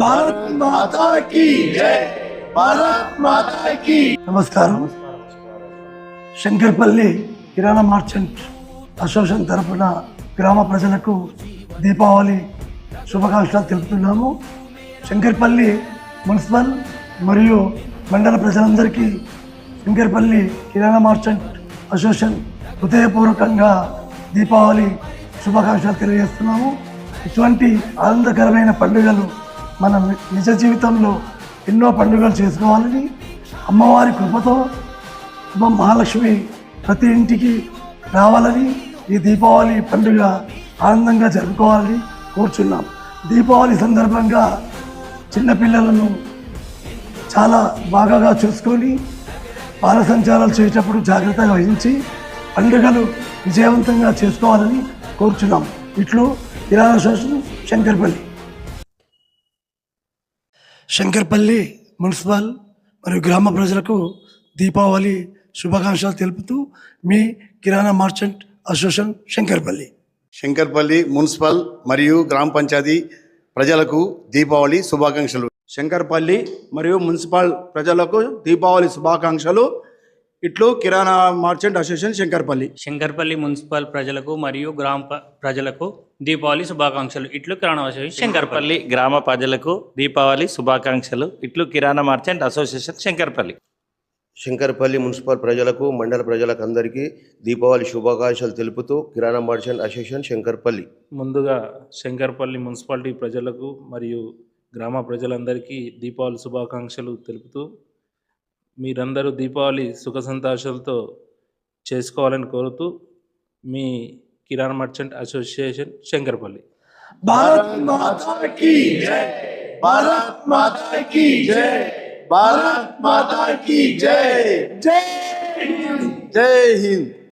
భారత్ మాతా కీ భారత్ మాతా కీ నమస్కారం శంకర్పల్లి కిరాణా మార్చెంట్ అసోసియేషన్ తరపున గ్రామ ప్రజలకు దీపావళి శుభాకాంక్షలు తెలుపుతున్నాము. శంకర్పల్లి మున్సిపల్ మరియు మండల ప్రజలందరికీ శంకర్పల్లి కిరాణా మార్చెంట్ అసోసియేషన్ హృదయపూర్వకంగా దీపావళి శుభాకాంక్షలు తెలియజేస్తున్నాము. ఇటువంటి ఆనందకరమైన పండుగలు మన నిజ జీవితంలో ఎన్నో పండుగలు చేసుకోవాలని అమ్మవారి కృపతో అమ్మ మహాలక్ష్మి ప్రతి ఇంటికి రావాలని ఈ దీపావళి పండుగ ఆనందంగా జరుపుకోవాలని కోరుచున్నాం. దీపావళి సందర్భంగా చిన్నపిల్లలను చాలా బాగా చూసుకొని బాల సంచారాలు చేసేటప్పుడు జాగ్రత్తగా వహించి పండుగలు విజయవంతంగా చేసుకోవాలని కోరుచున్నాం. ఇట్లు కిరాణా శంకర్పల్లి. శంకర్పల్లి మున్సిపల్ మరియు గ్రామ ప్రజలకు దీపావళి శుభాకాంక్షలు తెలుపుతూ మీ kirana merchant association Shankarpalli. Shankarpalli municipal మరియు గ్రామ పంచాయతీ ప్రజలకు దీపావళి శుభాకాంక్షలు. శంకర్పల్లి మరియు మున్సిపల్ ప్రజలకు దీపావళి శుభాకాంక్షలు. ఇట్లు kirana merchant association Shankarpalli. Shankarpalli municipal ప్రజలకు మరియు గ్రామ ప- ప్రజలకు దీపావళి శుభాకాంక్షలు. ఇట్లు కిరాణా అసోసియేషన్ శంకర్పల్లి. శంకర్పల్లి గ్రామ ప్రజలకు దీపావళి శుభాకాంక్షలు. ఇట్లు kirana merchant association Shankarpalli. Shankarpalli municipal ప్రజలకు మండల ప్రజలకు అందరికీ దీపావళి శుభాకాంక్షలు తెలుపుతూ కిరాణా మర్చెంట్ అసోసియేషన్ శంకర్పల్లి. ముందుగా శంకర్పల్లి మున్సిపాలిటీ ప్రజలకు మరియు గ్రామ ప్రజలందరికీ దీపావళి శుభాకాంక్షలు తెలుపుతూ మీరందరూ దీపావళి సుఖ సంతోషాలతో చేసుకోవాలని కోరుతూ మీ కిరాణా మర్చెంట్ అసోసియేషన్ శంకర్పల్లి. భారత్ మాతా కీ జై! భారత్ మాతా కీ జై! భారత్ మాతా కీ జై జై జై హింద్!